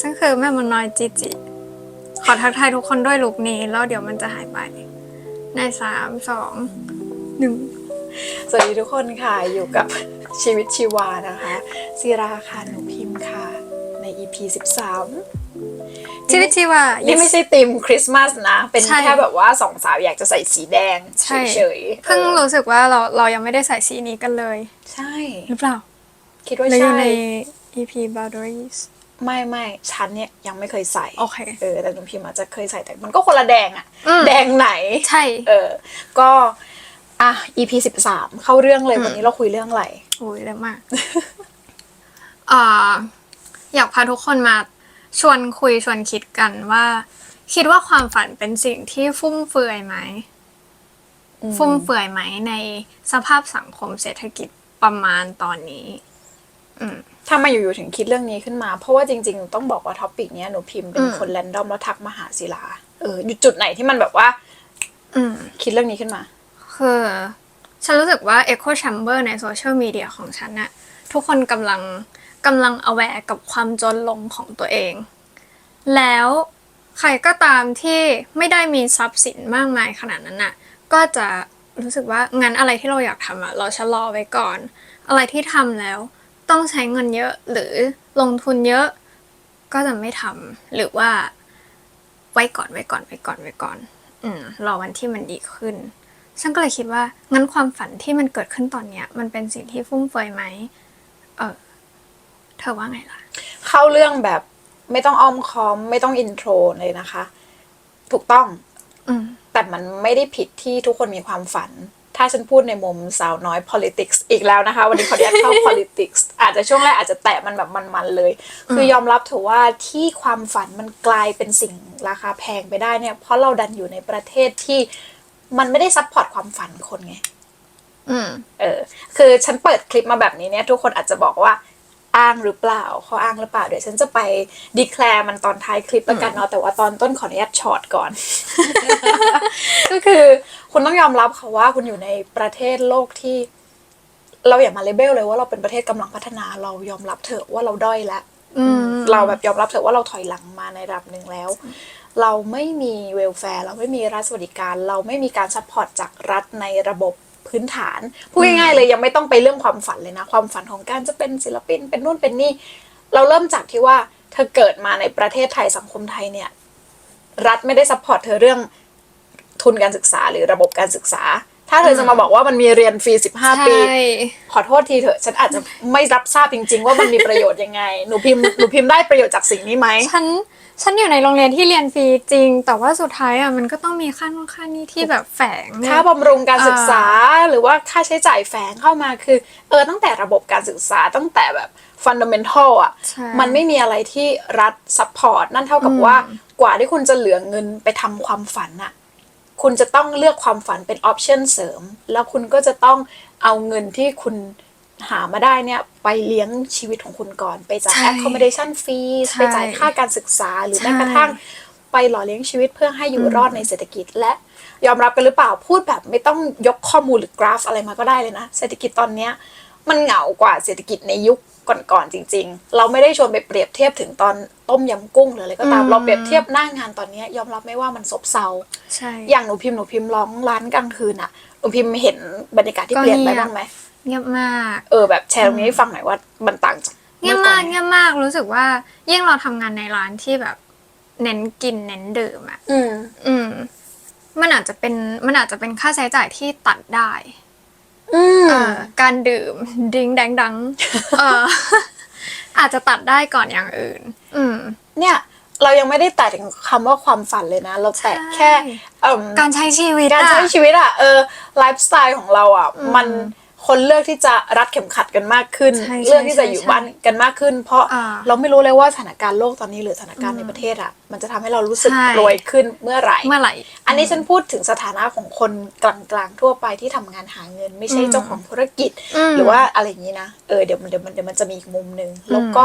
ซึ่งคือแม่มดน้อยจิจิ ขอทักทายทุกคนด้วยลุกนี้ แล้วเดี๋ยวมันจะหายไป ในสามสองหนึ่งสวัสดีทุกคนค่ะ อยู่กับชีวิตชีวานะคะซีราค่ะหนูพิมพ์ค่ะ ใน EP 13 ชีวิตชีวา นี่ไม่ใช่ธีมคริสต์มาสนะ เป็นใช่ แค่แบบว่าสองสาวอยากจะใส่สีแดงใช่เฉยๆเพิ่งออรู้สึกว่าเราเรายังไม่ได้ใส่สีนี้กันเลย ใช่ หรือเปล่า คิดว่าเราอยู่ใช่ใน EP boundaries ไม่ไม่ฉันเนี่ยยังไม่เคยใส่โอเคเออแต่หนูพิมพ์อาจจะเคยใส่แต่มันก็คนละแดงอะอืมแดงไหนใช่เออ ก็อะ EP 13เข้าเรื่องเลยวันนี้เราคุยเรื่องอะไรโอ้ยเร็วมากอ่าอยากพาทุกคนมาชวนคุยชวนคิดกันว่า คิดว่าความฝันเป็นสิ่งที่ฟุ่มเฟือยไหมอืมฟุ่มเฟือยไหมในสภาพสังคมเศรษฐกิจประมาณตอนนี้ อืม ถ้ามาอยู่ๆถึงคิดเรื่องนี้ขึ้นมา เพราะว่าจริงๆ ต้องบอกว่าท็อปิกเนี้ยหนูพิมพ์เป็นอืมคนแรนดอมแล้วทักมาหาศิลา เอออยู่จุดไหนที่มันแบบว่า อืม คิดเรื่องนี้ขึ้นมา คือฉันรู้สึกว่า Echo Chamber ในโซเชียลมีเดียของฉันน่ะทุกคนกำลังกำลัง aware กับความจนลงของตัวเอง แล้วใครก็ตามที่ไม่ได้มีทรัพย์สินมากมายขนาดนั้นน่ะ ก็จะรู้สึกว่างั้นอะไรที่เราอยากทำอะเราชะลอไว้ก่อน อะไรที่ทำแล้ว ต้องใช้เงินเยอะหรือลงทุนเยอะ ก็จะไม่ทำหรือว่า ไว้ก่อนไว้ก่อนไว้ก่อนไว้ก่อน อืมรอวันที่มันดีขึ้นฉันก็เลยคิดว่างั้นความฝันที่มันเกิดขึ้นตอนเนี้ย มันเป็นสิ่งที่ฟุ่มเฟือยไหมเออเธอว่าไงล่ะ เข้าเรื่องแบบไม่ต้องอ้อมค้อม ไม่ต้องอินโทรเลยนะคะ ถูกต้อง อืม แต่มันไม่ได้ผิดที่ทุกคนมีความฝัน ถ้าฉันพูดในมุมสาวน้อย politics อีกแล้วนะคะ วันนี้ขออนุญาตเข้า politics อาจจะช่วงแรกอาจจะแตะมันแบบมันๆเลย คือยอมรับเถอะว่าที่ความฝันมันกลายเป็นสิ่งราคาแพงไปได้เนี่ย เพราะเราดันอยู่ในประเทศที่มันไม่ได้ซัพพอร์ตความฝันคนไง อืม เออ คือฉันเปิดคลิปมาแบบนี้เนี่ย ทุกคนอาจจะบอกว่า อ้างหรือเปล่าเขาอ้างหรือเปล่า เดี๋ยวฉันจะไปดีแคลร์มันตอนท้ายคลิปแล้วกันเนาะแต่ว่าตอนต้นขออนุญาตช็อตก่อน ก็คือคุณต้องยอมรับค่ะว่าคุณอยู่ในประเทศโลกที่ เราอย่ามาเลเบลเลยว่าเราเป็นประเทศกำลังพัฒนาเรายอมรับเถอะว่าเราด้อยแล้วอืมเราแบบยอมรับเถอะว่าเราถอยหลังมาในระดับหนึ่งแล้ว เราไม่มีเวลแฟร์เราไม่มีรัฐสวัสดิการ เราไม่มีการซัพพอร์ตจากรัฐในระบบ พื้นฐานพูดง่ายๆเลยยังไม่ต้องไปเรื่องความฝันเลยนะ ความฝันของการจะเป็นศิลปินเป็นนู่นเป็นนี่ เราเริ่มจากที่ว่าเธอเกิดมาในประเทศไทยสังคมไทยเนี่ย รัฐไม่ได้ซัพพอร์ตเธอเรื่องทุนการศึกษาหรือระบบการศึกษา ถ้าเธอจะมาบอกว่ามันมีเรียนฟรีสิบห้าใช่ปี ขอโทษทีเถอะ ฉันอาจจะไม่รับทราบจริง ๆ ว่ามันมีประโยชน์ยังไง หนูพิมพ์หนูพิมพ์ได้ประโยชน์จากสิ่งนี้ไหมฉันฉันอยู่ในโรงเรียนที่เรียนฟรีจริง แต่ว่าสุดท้ายอะมันก็ต้องมีค่านู่นค่านี่ที่แบบแฝงเนี่ยค่าบำรุงการศึกษาหรือว่าค่าใช้จ่ายแฝงเข้ามาคือ เออตั้งแต่ระบบการศึกษาตั้งแต่แบบฟันดัมเ n นทัลอะใช่มันไม่มีอะไรที่รัฐซัพพอร์ตนั่นเท่ากับว่ากว่าที่คุณจะเหลือเงินไปทำความฝันอะ คุณจะต้องเลือกความฝันเป็นออปชันเสริม แล้วคุณก็จะต้องเอาเงินที่คุณหามาได้เนี่ยไปเลี้ยงชีวิตของคุณก่อน ไปจ่ายใช่ accommodation fees ใช่ไปจ่ายค่าการศึกษาหรือใช่แม้กระทั่งไปหล่อเลี้ยงชีวิตเพื่อให้อยู่รอดในเศรษฐกิจ และยอมรับกันหรือเปล่าพูดแบบไม่ต้องยกข้อมูลหรือกราฟอะไรมาก็ได้เลยนะ เศรษฐกิจตอนเนี้ย มันเหงากว่าเศรษฐกิจในยุคก่อนๆจริง ๆ เราไม่ได้ชวนไปเปรียบเทียบถึงตอนต้มยำกุ้งหรืออะไรก็ตามอืมเราเปรียบเทียบหน้างานตอนเนี้ยยอมรับไหม่ว่ามันซบเซาใช่อย่างหนูพิมพ์หนูพิมพ์ร้องร้านกลางคืนอะหนูพิมพ์เห็นบรรยากาศที่ก็เปลี่ยนไปเงียบบ้างไหมเงียบมากเออแบบแชร์ตรงนี้ให้ฟังหน่อยว่ามันต่างจากเงียบอมากอนเงียบมากรู้สึกว่ายิ่งเราทำงานในร้านที่แบบ เน้นกินเน้นดื่มอะอืมอืมมันอาจจะเป็นมันอาจจะเป็นค่าใช้จ่ายที่ตัดได้ อืมเอ่อการดื่มดิ้งแดงดังเอออาจจะตัดได้ก่อนอย่างอื่น อืม เนี่ยเรายังไม่ได้แตะถึงคำว่าความฝันเลยนะ เราแตะใช่แค่เอิ่มการใช้ชีวิตการอะใช้ชีวิตอะเออไลฟ์สไตล์ของเราอะมัน คนเลือกที่จะรัดเข็มขัดกันมากขึ้น ใช่ใช่เลือกที่จะอยู่ใช่บ้านกันมากขึ้น เพราะอ่าเราไม่รู้เลยว่าสถานการณ์โลกตอนนี้หรือสถานการณ์ในประเทศอะมันจะทำให้เรารู้สึกใช่ รวยขึ้นเมื่อไหร่ เมื่อไหร่ อันนี้ฉันพูดถึงสถานะของคนกลางๆทั่วไปที่ทำงานหาเงิน ไม่ใช่อืมเจ้าของธุรกิจ อืมหรือว่าอะไรอย่างนี้นะเออเดี๋ยวมันเดี๋ยวมันเดี๋ยวมันจะมีอีกมุมหนึ่งแล้วก็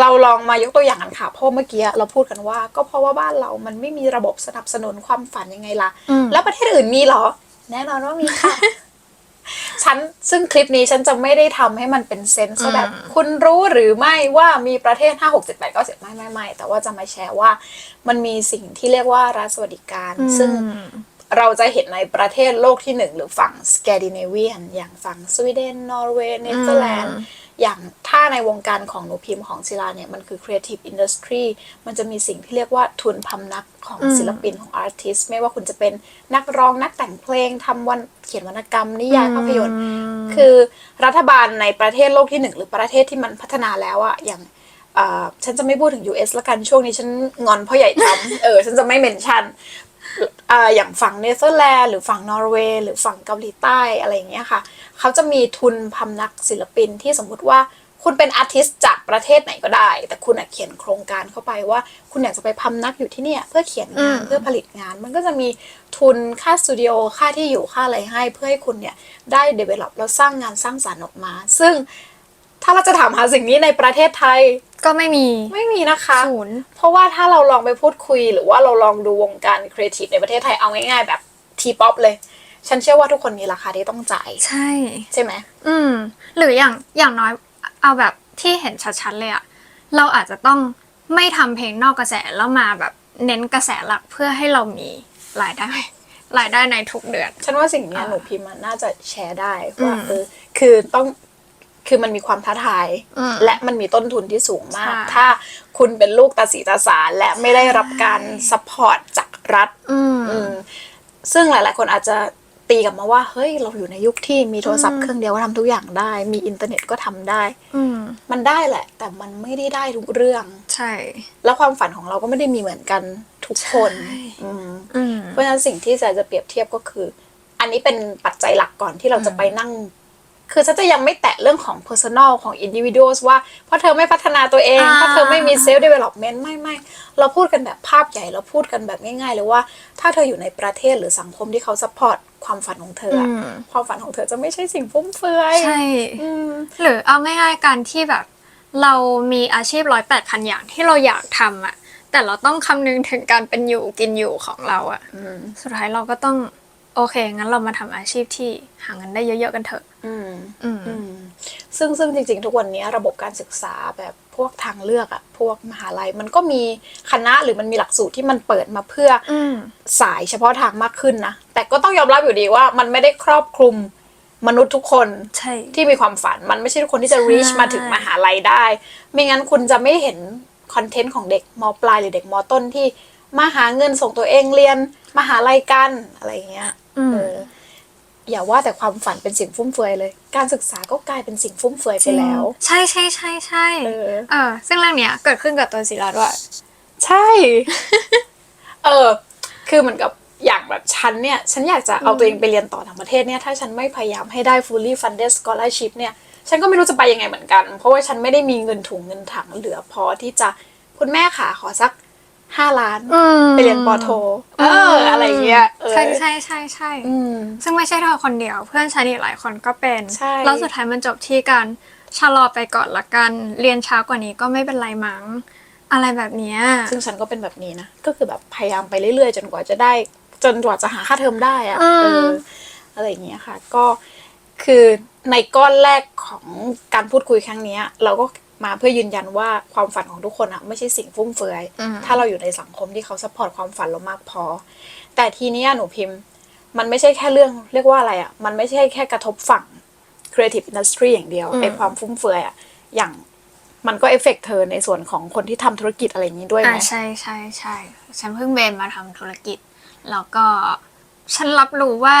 เราลองมายกตัวอย่างกันค่ะเพราะเมื่อกี้เราพูดกันว่า ก็เพราะว่าบ้านเรามันไม่มีระบบสนับสนุนความฝันยังไงล่ะ อืม แล้วประเทศอื่นมีเหรอ แน่นอนว่ามีค่ะ ฉันซึ่งคลิปนี้ฉันจะไม่ได้ทำให้มันเป็นเซนส์ว่าแบบ คุณรู้หรือไม่ว่ามีประเทศ 5 6 7 8 9 10ไม่ไม่ไม่แต่ว่าจะมาแชร์ว่ามันมีสิ่งที่เรียกว่ารัฐสวัสดิการ ซึ่งเราจะเห็นในประเทศโลกที่หนึ่งหรือฝั่งสแกดิเนเวียน อย่างฝั่งสวีเดนนอร์เวย์เนเธอร์แลนด์ อย่างถ้าในวงการของหนูพิมพ์ของศิลาเนี่ย มันคือ Creative Industry มันจะมีสิ่งที่เรียกว่าทุนพำนักของศิลปินของ Artist ไม่ว่าคุณจะเป็นนักร้องนักแต่งเพลงทำวันเขียนวรรณกรรมนิยายภาพยนตร์ คือรัฐบาลในประเทศโลกที่หนึ่งหรือประเทศที่มันพัฒนาแล้วอะอย่างเอ่อฉันจะไม่พูดถึง US ละกันช่วงนี้ฉันงอนพ่อใหญ่ทำเออ ฉันจะไม่เมนชั่น อ่าอย่างฝั่งเนเธอร์แลนด์หรือฝั่งนอร์เวย์หรือฝั่งเกาหลีใต้อะไรอย่างเงี้ยค่ะ เขาจะมีทุนพำนักศิลปินที่สมมุติว่าคุณเป็นอาร์ติสต์จากประเทศไหนก็ได้ แต่คุณอะเขียนโครงการเข้าไปว่า คุณอยากจะไปพำนักอยู่ที่เนี่ย เพื่อเขียนงานเพื่อผลิตงาน มันก็จะมีทุนค่าสตูดิโอค่าที่อยู่ค่าอะไรให้ เพื่อให้คุณเนี่ยได้ develop แล้วสร้างงานสร้างสรรค์ออกมา ซึ่งถ้าเราจะถามหาสิ่งนี้ในประเทศไทย ก็ไม่มีไม่มีนะคะ ศูนย์เพราะว่าถ้าเราลองไปพูดคุย หรือว่าเราลองดูวงการครีเอทีฟในประเทศไทยเอาง่ายๆแบบทีป๊อปเลย ฉันเชื่อว่าทุกคนมีราคาที่ต้องจ่ายใช่ ใช่ไหมอืม หรืออย่างอย่างน้อยเอาแบบที่เห็นชัดๆเลยอะเราอาจจะต้องไม่ทำเพลงนอกกระแสแล้วมาแบบเน้นกระแสหลักเพื่อให้เรามีรายได้รายได้ในทุกเดือน ฉันว่าสิ่งเนี้ยหนูพิมพ์มันน่าจะแชร์ได้ว่าเออคือต้อง คือมันมีความท้าทายอืมและมันมีต้นทุนที่สูงมากใช่ถ้าคุณเป็นลูกตาสีตาสารและไม่ได้รับการซัพพอร์ตจากรัฐอืมอืมซึ่งหลาย ๆ คนอาจจะตีกลับมาว่า เฮ้ย เราอยู่ในยุคที่มีโทรศัพท์เครื่องเดียวก็ทำทุกอย่างได้ มีอินเทอร์เน็ตก็ทำได้อืมมันได้แหละ แต่มันไม่ได้ได้ทุกเรื่อง ใช่ แล้วความฝันของเราก็ไม่ได้มีเหมือนกันทุกคนใช่อืมอืมเพราะฉะนั้นสิ่งที่จะจะเปรียบเทียบก็คือ อันนี้เป็นปัจจัยหลักก่อนที่เราจะไปนั่ง คือฉันจะยังไม่แตะเรื่องของ personal ของ individuals ว่า เพราะเธอไม่พัฒนาตัวเอง อ่า เพราะเธอไม่มี self development ไม่ไม่เราพูดกันแบบภาพใหญ่เราพูดกันแบบง่ายๆเลยว่า ถ้าเธออยู่ในประเทศหรือสังคมที่เขา support ความฝันของเธออะความฝันของเธอจะไม่ใช่สิ่งฟุ่มเฟือยใช่ อืม หรือเอาง่าย ๆ การที่แบบ เรามีอาชีพร้อยแปดพันอย่างที่เราอยากทำอะแต่เราต้องคำนึงถึงการเป็นอยู่กินอยู่ของเราอะอืมสุดท้ายเราก็ต้อง โอเค งั้นเรามาทำอาชีพที่หาเงินได้เยอะๆกันเถอะ อืมอืม อืมซึ่งซึ่งจริง ๆ ทุกวันนี้ระบบการศึกษาแบบพวกทางเลือกอะพวกมหาลัยมันก็มีคณะหรือมันมีหลักสูตรที่มันเปิดมาเพื่อออืม สายเฉพาะทางมากขึ้นนะ แต่ก็ต้องยอมรับอยู่ดีว่ามันไม่ได้ครอบคลุมมนุษย์ทุกคน ใช่ ที่มีความฝันมันไม่ใช่ทุกคนที่จะใช่ reach มาถึงมหาลัยได้ ไม่งั้นคุณจะไม่เห็นคอนเทนต์ของเด็กมปลายหรือเด็กมต้นที่มาหาเงินส่งตัวเองเรียนมหาลัยกันอะไรอย่างเงี้ย อืม เอออย่าว่าแต่ความฝันเป็นสิ่งฟุ่มเฟือยเลย การศึกษาก็กลายเป็นสิ่งฟุ่มเฟือยไปแล้วใช่ใช่ใช่ใช่เออ เออ ซึ่งเรื่องเนี้ยเกิดขึ้นกับตัวศิลาด้วย ใช่ เออ คือเหมือนกับอย่างแบบฉันเนี่ย ฉันอยากจะเอาตัวเองไปเรียนต่อต่างประเทศเนี่ย ถ้าฉันไม่พยายามให้ได้ fully funded scholarship เนี่ย ฉันก็ไม่รู้จะไปยังไงเหมือนกัน เพราะว่าฉันไม่ได้มีเงินถุงเงินถังเหลือพอที่จะ คุณแม่ขาขอสัก ห้าล้านอืมไปเรียนปอโท เออ อะไรเงี้ยเออใช่ใช่ใช่ใช่อืมซึ่งไม่ใช่เธอคนเดียว เพื่อนฉันอีกหลายคนก็เป็นใช่แล้วสุดท้ายมันจบที่การชะลอไปก่อนละกัน เรียนช้ากว่านี้ก็ไม่เป็นไรมั้ง อะไรแบบเนี้ยซึ่งฉันก็เป็นแบบนี้นะ ก็คือแบบพยายามไปเรื่อยๆ จนกว่าจะได้ จนกว่าจะหาค่าเทอมได้อะอืมเอออะไรอย่างเงี้ยค่ะ ก็คือในก้อนแรกของการพูดคุยครั้งเนี้ยเราก็ มาเพื่อยืนยันว่าความฝันของทุกคนอะไม่ใช่สิ่งฟุ่มเฟือยอืมถ้าเราอยู่ในสังคมที่เขาซัพพอร์ตความฝันเรามากพอ แต่ทีเนี้ยหนูพิมพ์ มันไม่ใช่แค่เรื่องเรียกว่าอะไรอะมันไม่ใช่แค่กระทบฝั่ง creative industry อย่างเดียวไอความฟุ่มเฟือยอะอย่างมันก็เอฟเฟกเธอในส่วนของคนที่ทำธุรกิจอะไรอย่างนี้ด้วยไหอ่ามใช่ใช่ใช่ฉันเพิ่งเบนมาทำธุรกิจ แล้วก็ฉันรับรู้ว่า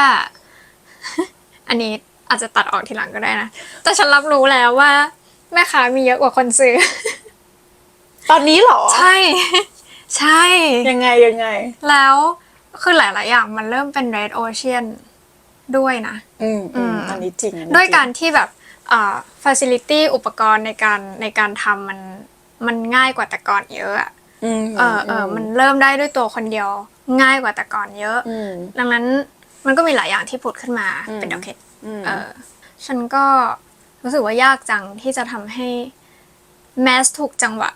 อันนี้อาจจะตัดออกทีหลังก็ได้นะ แต่ฉันรับรู้แล้วว่า แม่ค้ามีเยอะกว่าคนซื้อ ตอนนี้เหรอ ใช่ ใช่ ยังไงยังไง แล้วคือหลาย ๆ อย่างมันเริ่มเป็น red ocean ด้วยนะ อืมอืมอืมอันนี้จริงอันนี้ด้วยจงการที่แบบอ่า facility อุปกรณ์ในการในการทำมันมันง่ายกว่าแต่ก่อนเยอะอะอืมเออเออมันเริ่มได้ด้วยตัวคนเดียว ง่ายกว่าแต่ก่อนเยอะ อืม ดังนั้นมันก็มีหลายอย่างที่ผุดขึ้นมาอืม เป็นโอเคอืม เออฉันก็ รู้สึกว่ายากจังที่จะทำให้แมสถูกจังหวะ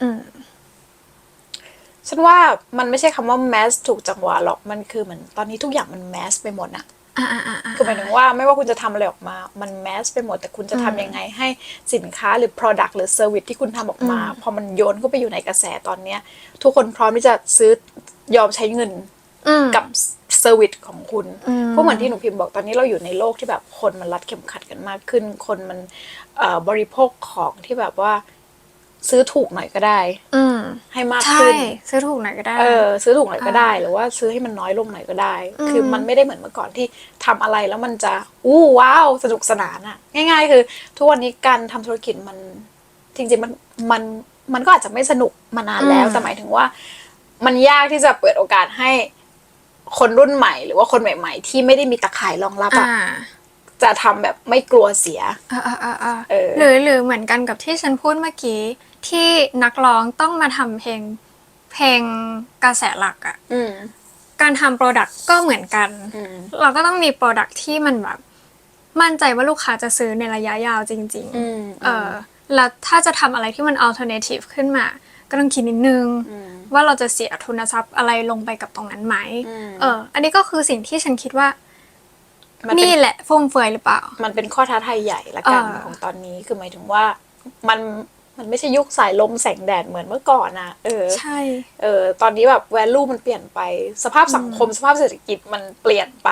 อืม ฉันว่ามันไม่ใช่คำว่าแมสถูกจังหวะหรอก มันคือเหมือนตอนนี้ทุกอย่างมันแมสไปหมดอะอ่าอ่าอ่าอ่าคือหมายถึงว่าไม่ว่าคุณจะทำอะไรออกมา มันแมสไปหมด แต่คุณจะทำยังไงให้สินค้าหรือ Product หรือ Service ที่คุณทำออกมา พอมันโยนเข้าไปอยู่ในกระแสตอนเนี้ย ทุกคนพร้อมที่จะซื้อยอมใช้เงินอืมกับ เซอร์วิสของคุณอืมเพราะเหมือนที่หนูพิมพ์บอกตอนนี้เราอยู่ในโลกที่แบบคนมันรัดเข็มขัดกันมากขึ้น คนมันเอ่อบริโภคของที่แบบว่าซื้อถูกหน่อยก็ได้ อืมให้มากใช่ขึ้นซื้อถูกหน่อยก็ได้ เออ ซื้อถูกหน่อยก็ได้ หรือว่าซื้อให้มันน้อยลงหน่อยก็ได้อืมคือมันไม่ได้เหมือนเมื่อก่อนที่ทำอะไรแล้วมันจะอู้ว้าวสนุกสนานอะง่าย ๆ คือ ทุกวันนี้การทำธุรกิจมัน จริงๆมันมันมันก็อาจจะไม่สนุกมานานแล้วแต่หมายถึงว่า มันยากที่จะเปิดโอกาสให้ คนรุ่นใหม่หรือว่าคนใหม่ ๆ ที่ไม่ได้มีตะข่ายรองรับอ่าอะจะทำแบบไม่กลัวเสีย อ่าอ่าอ่าอ่าเออ หรือหรือเหมือนกันกับที่ฉันพูดเมื่อกี้ ที่นักร้องต้องมาทำเพลงเพลงกระแสหลักอะอืมการทำโปรดักต์ก็เหมือนกัน อืม เราก็ต้องมีโปรดักต์ที่มันแบบ มั่นใจว่าลูกค้าจะซื้อในระยะยาวจริงอืมๆเออแล้วถ้าจะทำอะไรที่มัน alternative ขึ้นมา ก็ต้องคิดนิดนึงม ว่าเราจะเสียทุนทรัพย์อะไรลงไปกับตรงนั้นไหมอืมเออ อันนี้ก็คือสิ่งที่ฉันคิดว่ามันเป็นนี่แหละฟุ่มเฟือยหรือเปล่า มันเป็นข้อท้าทายใหญ่ละกันเออของตอนนี้คือหมายถึงว่ามันมันไม่ใช่ยุคสายลมแสงแดดเหมือนเมื่อก่อนนะเออใช่เออตอนนี้แบบ value มันเปลี่ยนไป สภาพสังคมสภาพเศรษฐกิจมันเปลี่ยนไป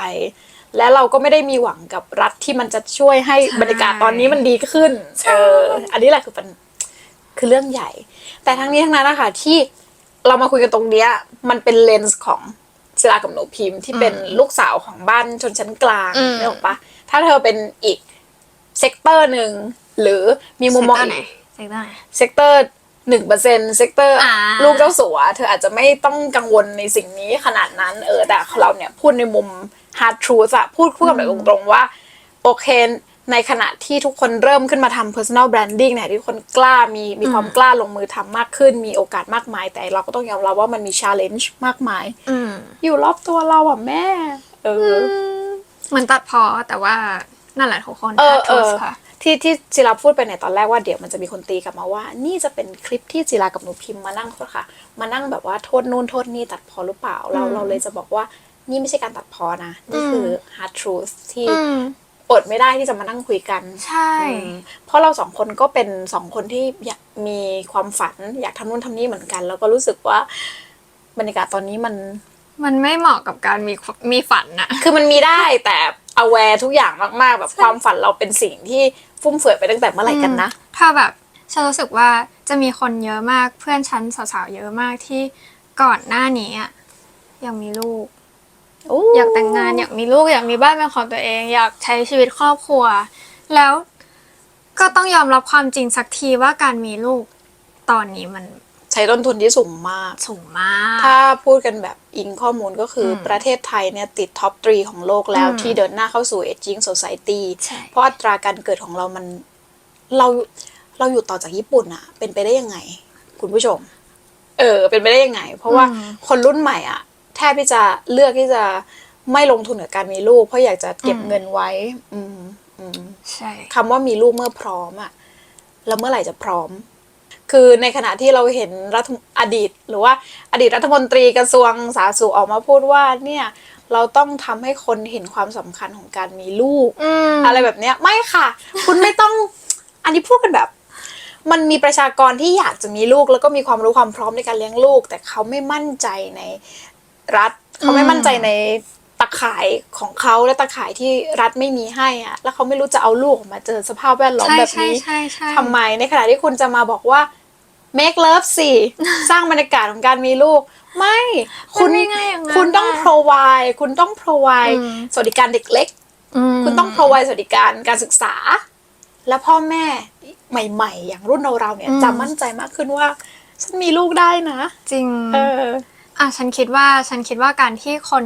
และเราก็ไม่ได้มีหวังกับรัฐที่มันจะช่วยให้บรรยากาศตอนนี้มันดีขึ้นเอออันนี้แหละคือเป็นคือเรื่องใหญ่ แต่ทั้งนี้ทั้งนั้นนะคะที่ เรามาคุยกันตรงเนี้ยมันเป็นเลนส์ของศิลากับหนูพิมพ์ที่เป็นลูกสาวของบ้านชนชั้นกลางอืมนึกออกปะถ้าเธอเป็นอีกเซกเตอร์หนึ่งหรือมีมุมมองเซกเตอร์ไหนอีกเซกเตอร์ไหนเซกเตอร์หนึ่งเปอร์เซ็นเซกเตอร์อ่าลูกเจ้าสัวเธออาจจะไม่ต้องกังวลในสิ่งนี้ขนาดนั้นเออแต่เราเนี่ยพูดในมุม hard truth อะพูดพูดกับแบบตรงๆว่า โอเค ในขณะที่ทุกคนเริ่มขึ้นมาทำ personal branding เนี่ยที่คนกล้ามีมีความกล้าลงมือทำมากขึ้น มีโอกาสมากมาย แต่เราก็ต้องยอมรับว่ามันมี challenge มากมายอืมอยู่รอบตัวเราอะแม่ เออเหมือนตัดพอแต่ว่านั่นแหละทุกคนเออ Hard เออ truth ค่ะที่ที่จิราพูดไปในตอนแรกว่าเดี๋ยวมันจะมีคนตีกลับมาว่า นี่จะเป็นคลิปที่จิรากับหนูพิมพ์มานั่งค่ะ มานั่งแบบว่าโทษนู่นโทษนี่ตัดพอหรือเปล่าเราอืมเราเลยจะบอกว่านี่ไม่ใช่การตัดพอนะ นี่คือ hard truth ที่ อืมอดไม่ได้ที่จะมานั่งคุยกัน ใช่อืมเพราะเราสองคนก็เป็นสองคนที่อยากมีความฝัน อยากทำนู่นทำนี่เหมือนกัน แล้วก็รู้สึกว่าบรรยากาศตอนนี้มัน มันไม่เหมาะกับการมีมีฝันอะคือมันมีได้แต่ aware ทุกอย่างมากๆ แบบความฝันเราเป็นสิ่งที่ฟุ่มเฟือยไปตั้งแต่เมื่อไหร่กันนะ ถ้าแบบฉันรู้สึกว่าจะมีคนเยอะมากเพื่อนฉันสาวๆเยอะมากที่ก่อนหน้านี้อะยังมีลูก อยากแต่งงานอยากมีลูกอยากมีบ้านเป็นของตัวเอง อยากใช้ชีวิตครอบครัว แล้วก็ต้องยอมรับความจริงสักทีว่าการมีลูกตอนนี้มันใช้ต้นทุนที่สูงมาก สูงมาก ถ้าพูดกันแบบอิงข้อมูลก็คืออมประเทศไทยเนี่ยติดท็อปทรีของโลกแล้วอืมที่เดินหน้าเข้าสู่ aging society ใช่เพราะอัตราการเกิดของเรามันเราเราอยู่ต่อจากญี่ปุ่นอะเป็นไปได้ยังไง คุณผู้ชม เออ เป็นไปได้ยังไง เพราะว่าอืมคนรุ่นใหม่อะ แทบที่จะเลือกที่จะไม่ลงทุนกับการมีลูก เพราะอยากจะเก็บอืมเงินไว้ อืมอืมใช่คำว่ามีลูกเมื่อพร้อมอะแล้วเมื่อไหร่จะพร้อม คือในขณะที่เราเห็นรัฐอดีต หรือว่าอดีตรัฐมนตรีกระทรวงสาธารณสุขออกมาพูดว่า เนี่ยเราต้องทำให้คนเห็นความสำคัญของการมีลูกอืมอะไรแบบเนี้ย ไม่ค่ะ คุณไม่ต้อง อันนี้พูดกันแบบ มันมีประชากรที่อยากจะมีลูก แล้วก็มีความรู้ความพร้อมในการเลี้ยงลูก แต่เขาไม่มั่นใจใน รัฐเขาไม่มั่นใจในตะข่ายของเขาและตะข่ายที่รัฐไม่มีให้อะแล้วเขาไม่รู้จะเอาลูกออกมาเจอสภาพแวดล้อมใช่แบบใช่นี้ใช่ใช่ทำไมในขณะที่คุณจะมาบอกว่า make love สิสร้างบรรยากาศของการมีลูก ไม่ คุณมันไม่ง่ายอย่างนั้นคุณต้องนะ provide คุณต้อง provide อืมสวัสดิการเด็กเล็กอืมคุณต้อง provide สวัสดิการการศึกษา และพ่อแม่ใหม่ ๆ อย่างรุ่นเราเราๆเนี่ยอืมจะมั่นใจมากขึ้นว่า ฉันมีลูกได้นะ จริง เออ อะฉันคิดว่าฉันคิดว่าการที่คน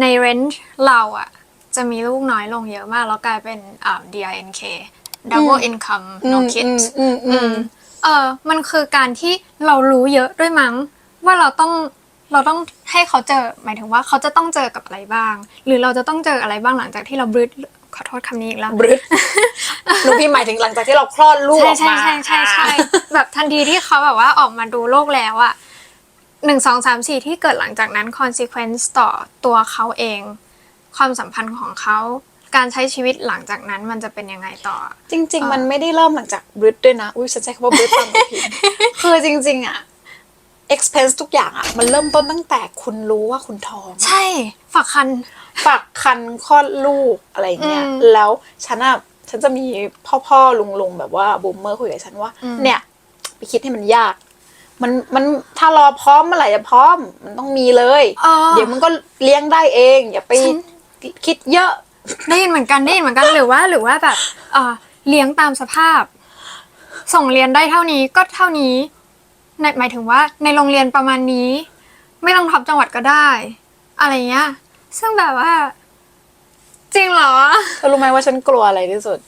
ในเรนจ์เราอะจะมีลูกน้อยลงเยอะมาก แล้วกลายเป็นอ่า DINK double income no อืม kids อืมอืมอืมเออมันคือการที่เรารู้เยอะด้วยมั้ง ว่าเราต้องเราต้องให้เขาเจอหมายถึงว่าเขาจะต้องเจอกับอะไรบ้าง หรือเราจะต้องเจออะไรบ้างหลังจากที่เราบริดขอโทษคำนี้อีกแล้วบรึดหนูพี่หมายถึงหลังจากที่เราคลอดลูกอใช่อกใช่มาใช่ใช่ใช่แบบทันทีที่เขาแบบว่าออกมาดูโลกแล้วอะ หนึ่งสองสามสี่ที่เกิดหลังจากนั้น consequence ต่อตัวเขาเอง ความสัมพันธ์ของเขาการใช้ชีวิตหลังจากนั้นมันจะเป็นยังไงต่อ จริง ๆ มันไม่ได้เริ่มหลังจากบริดด้วยนะ อุ้ยฉันใช้คำว่าบริดตามผิดคือจริง ๆอะ expense ทุกอย่างอะมันเริ่มต้นตั้งแต่คุณรู้ว่าคุณท้อง ใช่ฝักคัน ฝากคันคลอดลูกอะไรอย่างเงี้ยอืมแล้วฉันอะฉันจะมีพ่อพ่อลุงลุงๆแบบว่าบูมเมอร์คุยกับฉันว่าอืมเนี่ย ไปคิดให้มันยาก มันมันถ้ารอพร้อมเมื่อไหร่จะพร้อม มันต้องมีเลย อ๋อ เดี๋ยวมันก็เลี้ยงได้เอง อย่าไปฉันคิดเยอะ ได้ยินเหมือนกันได้ยินเหมือนกันหรือว่าหรือว่าแบบเอ่อเลี้ยงตามสภาพ ส่งเรียนได้เท่านี้ก็เท่านี้ในหมายถึงว่าในโรงเรียนประมาณนี้ ไม่ต้องท็อปจังหวัดก็ได้ อะไรเงี้ยซึ่งแบบว่า จริงเหรอ เธอรู้ไหมว่าฉันกลัวอะไรที่สุด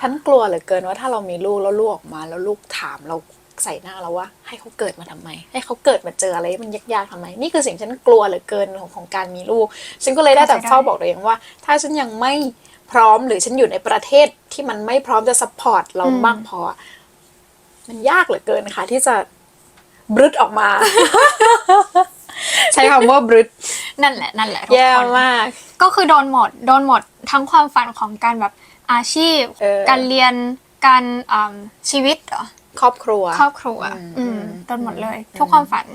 ฉันกลัวเหลือเกินว่าถ้าเรามีลูกแล้วลูกออกมา แล้วลูกถามเรา ใส่หน้าเราว่าให้เขาเกิดมาทำไม ให้เขาเกิดมาเจออะไรที่มันยากๆทำไม นี่คือสิ่งฉันกลัวเหลือเกินของของการมีลูก ฉันก็เลยได้แต่เข้าใจได้เฝ้าบอกตัวเองว่า ถ้าฉันยังไม่พร้อมหรือฉันอยู่ในประเทศที่มันไม่พร้อมจะซัพพอร์ตเรามากพอ มันยากเหลือเกินค่ะ ที่จะบรึดออกมา ใช้คำว่าบรึดนั่นแหละนั่นแหละทุกแย่คนมาก ก็คือโดนหมด โดนหมดทั้งความฝันของการแบบอาชีพเออการเรียนการอืมชีวิตเหรอ ครอบครัว ครอบครัว อืมอืมอืมโดนหมดเลย ทุกความฝัน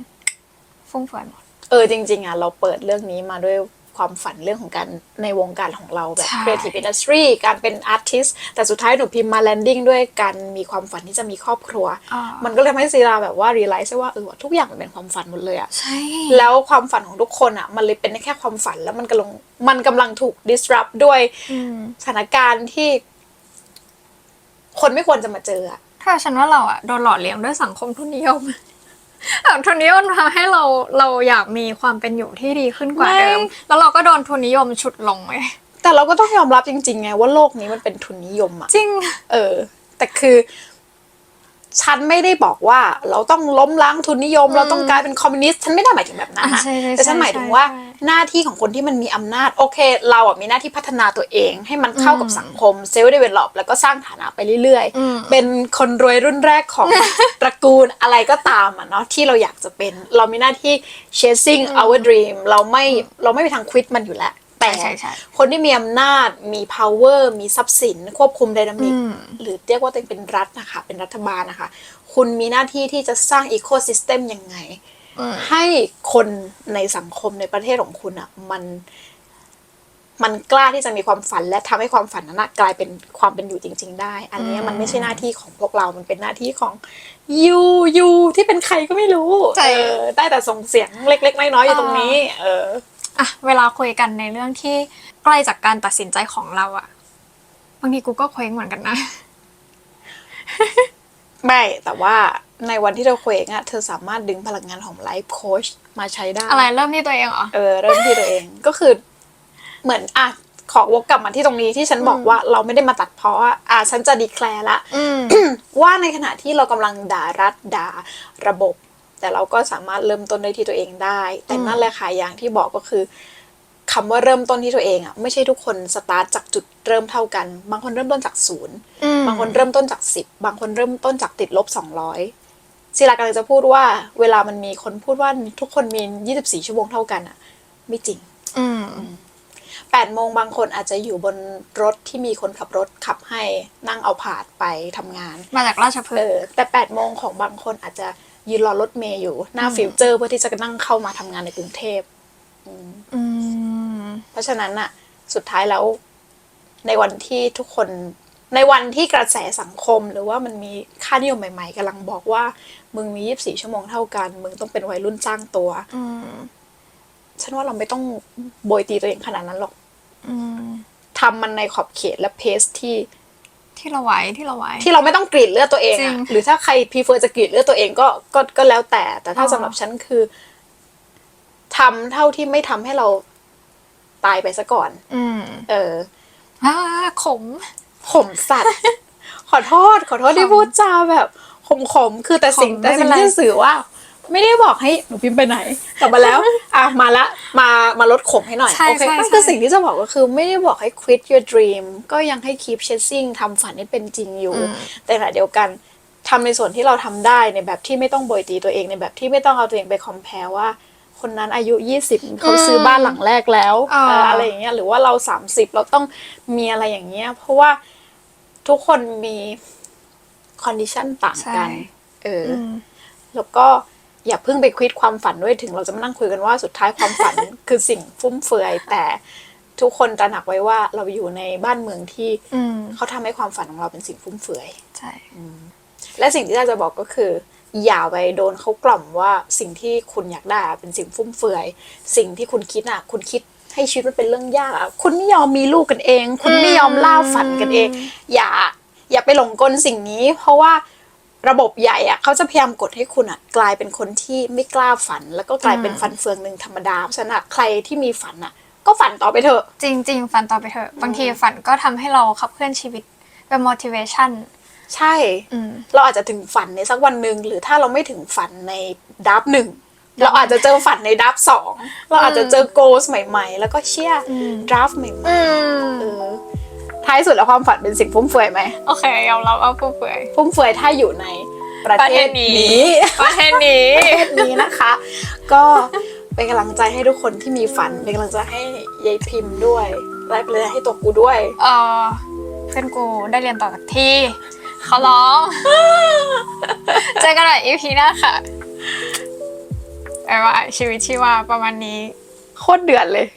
ฟุ่มเฟือยหมด เออจริง ๆอะเราเปิดเรื่องนี้มาด้วยความฝันเรื่องของการในวงการของเราแบบ ใช่ creative industry การเป็น artist แต่สุดท้ายหนูพิมพ์มา landing ด้วยการมีความฝันที่จะมีครอบครัว อ่ามันก็เลยทำให้ซีราแบบว่า realize ได้ว่าเออทุกอย่างมันเป็นความฝันหมดเลยอะ ใช่ แล้วความฝันของทุกคนอะมันเลยเป็นแค่ความฝันแล้วมันกำลังมันกำลังถูก disrupt ด้วยอืม สถานการณ์ที่ คนไม่ควรจะมาเจออะ ถ้าฉันว่าเราอะโดนหล่อเลี้ยงด้วยสังคมทุนนิยมแบบทุนนิยมทำให้เราเราอยากมีความเป็นอยู่ที่ดีขึ้นกว่าเดิม แล้วเราก็โดนทุนนิยมฉุดลงไงแต่เราก็ต้องยอมรับจริงๆไงว่าโลกนี้มันเป็นทุนนิยมอะจริง เออ แต่คือ ฉันไม่ได้บอกว่าเราต้องล้มล้างทุนนิยม เราต้องกลายเป็นคอมมิวนิสต์ฉันไม่ได้หมายถึงแบบนั้นนะอ่าใช่ใช่แต่ฉันใช่หมายถึงว่าใช่หน้าที่ของคนที่มันมีอำนาจโอเค เราอะมีหน้าที่พัฒนาตัวเอง ให้มันเข้ากับสังคมเซลล์เดเวลลอปแล้วก็สร้างฐานะไปเรื่อยอืมๆเป็นคนรวยรุ่นแรกของตระกูลอะไรก็ตามอะเนาะที่เราอยากจะเป็น เรามีหน้าที่ chasing our dream เราไม่เราไม่มีทางควิดมันอยู่แล้ว แต่ใช่ใช่คนที่มีอำนาจมี power มีทรัพย์สิน ควบคุมไดนามิกอืมหรือเรียกว่าตัวเองเป็นรัฐนะคะเป็นรัฐบาลนะคะ คุณมีหน้าที่ที่จะสร้างอีโค y ิสเต็มยังไงอืมให้คนในสังคมในประเทศของคุณอะ่ะมันมันกล้าที่จะมีความฝันและทำให้ความฝันนั้นนะกลายเป็นความเป็นอยู่จริง ๆ ได้ อันเนี้ยมันไม่ใช่หน้าที่ของพวกเรา มันเป็นหน้าที่ของยูยูที่เป็นใครก็ไม่รู้ใช่เออได้แต่ส่งเสียงเล็ก ๆ น้อยๆอยู่ตรงนี้ เออ อะเวลาคุยกันในเรื่องที่ใกล้จากการตัดสินใจของเราอะบางทีกูก็เคว้งเหมือนกันนะ ไม่แต่ว่าในวันที่เธอเคว้งอะเธอสามารถดึงพลังงานของไลฟ์โค้ชมาใช้ได้ อะไรเริ่มที่ตัวเองเหรอ เออ เริ่มที่ตัวเองก็คือ เหมือนอะขอวกกลับมาที่ตรงนี้ที่ฉันบอกว่าเราไม่ได้มาตัดเพราะว่าอะฉันจะดีแคลร์ละอืมว่าในขณะที่เรากำลังด่ารัฐด่าระบบ แต่เราก็สามารถเริ่มต้นได้ที่ตัวเองได้ แต่นั่นแหละค่ะอย่างที่บอกก็คือคำว่าเริ่มต้นที่ตัวเองอะไม่ใช่ทุกคนสตาร์ทจากจุดเริ่มเท่ากัน บางคนเริ่มต้นจากศูนย์อืมบางคนเริ่มต้นจากสิบบางคนเริ่มต้นจากติดลบสองร้อยศิลากำลังจะพูดว่า เวลามันมีคนพูดว่าทุกคนมียี่สิบสี่ชั่วโมงเท่ากันอะ ไม่จริง อืมแปดโมงบางคนอาจจะอยู่บนรถที่มีคนขับรถขับให้นั่งเอาผาดไปทำงาน มาจากราชพฤเอกษ์อแต่แปดโมงของบางคนอาจจะ ยืนรอรถเมย์อยู่หน้าฟิวเจอร์เพื่อที่จะนั่งเข้ามาทำงานในกรุงเทพอืมเพราะฉะนั้นน่ะสุดท้ายแล้ว ในวันที่ทุกคนในวันที่กระแสสังคมหรือว่ามันมีค่านิยมใหม่ๆกำลังบอกว่า มึงมียี่บสี่ชั่วโมงเท่ากัน มึงต้องเป็นวัยรุ่นจ้างตัวอืมฉันว่าเราไม่ต้องโบยตีตัวเองขนาดนั้นหรอกอืมทำมันในขอบเขตและเพสที่ ที่เราไหวที่เราไหวที่เราไม่ต้องกรีดเลือดตัวเองจริอะงหรือถ้าใครพีเฟอร์จะกรีดเลือดตัวเองก็ก็ก็แล้วแต่ แต่ถ้าอ๋อ สำหรับฉันคือทำเท่าที่ไม่ทำให้เราตายไปซะก่อน อืมเออ อ่าขมข่มสัตว์ ขอโทษ ขอโทษที่ขมพูดจาแบบขมขมๆคือแต่สิ่งขมแต่ไม่เป็สิ่นงไร ที่สื่อว่า ไม่ได้บอกให้หนูพิมพ์ไปไหน กลับมาแล้ว อะมาละมามาลดขมให้หน่อยใช่โอเคใช่ก็ใช่คือสิ่งที่จะบอกก็คือไม่ได้บอกให้ quit your dream ก็ยังให้ keep chasing ทำฝันให้เป็นจริงอยู่อืมแต่ขณะเดียวกันทำในส่วนที่เราทำได้ในแบบที่ไม่ต้องโบยตีตัวเองในแบบที่ไม่ต้องเอาตัวเองไป compare ว่า คนนั้นอายุ 20เขาซื้อบ้านหลังแรกแล้วอ่า เอออะไรอย่างเงี้ยหรือว่าเรา 30 เราต้องมีอะไรอย่างเงี้ยเพราะว่าทุกคนมีคอนดิชันต่างกันเออออืมแล้วก็ อย่าเพิ่งไปควิดความฝันด้วยถึง เราจะมานั่งคุยกันว่าสุดท้ายความฝันคือสิ่งฟุ่มเฟือย แต่ทุกคนตระหนักไว้ว่าเราอยู่ในบ้านเมืองที่อืมเขาทำให้ความฝันของเราเป็นสิ่งฟุ่มเฟือย ใช่และสิ่งที่เราจะบอกก็คือ อย่าไปโดนเขากล่อมว่าสิ่งที่คุณอยากได้อะเป็นสิ่งฟุ่มเฟือย สิ่งที่คุณคิดอะ คุณคิดให้ชีวิตมันเป็นเรื่องยากอะคุณไม่ยอมมีลูกกันเอง คุณไม่ยอมล่าฝันกันเอง อย่า อย่าไปหลงกลสิ่งนี้ เพราะว่า ระบบใหญ่อะเขาจะพยายามกดให้คุณอะกลายเป็นคนที่ไม่กล้าฝัน แล้วก็กลายเป็นฟันเฟืองหนึ่งธรรมดาเพราะฉะนั้นอะใครที่มีฝันอะก็ฝันต่อไปเถอะ จริง ๆ ฝันต่อไปเถอะ บางทีฝันก็ทำให้เราขับเคลื่อนชีวิตเป็น motivation ใช่ อืม เราอาจจะถึงฝันในสักวันหนึ่งหรือถ้าเราไม่ถึงฝันในดับหนึ่งเราอาจจะเจอฝันในดับสองเราอาจจะเจอโกสใหม่ ๆ แล้วก็เชียร์อืม ดับใหม่อืมๆเออ ท้ายสุดแล้วความฝันเป็นสิ่งฟุ่มเฟือยไหมโอเคยอมรับว่าผู้เปื่อยฟุ่มเฟือยถ้าอยู่ในประประเทเทศศนี้นี้ประเทศนี้ประเทศนี้นะคะ ก็เป็นกำลังใจให้ทุกคนที่มีฝัน เป็นกำลังใจให้ยายพิมพ์ด้วยและเป็นกำลังใจให้ตัวกูด้วยเออเพื่อนกูได้เรียนต่อจากที่เขาร้องเจอกันใหม่ EP หน้าค่ะบ๊ายบายชีวิตชีวาประมาณนี้ โคตรเดือดเลย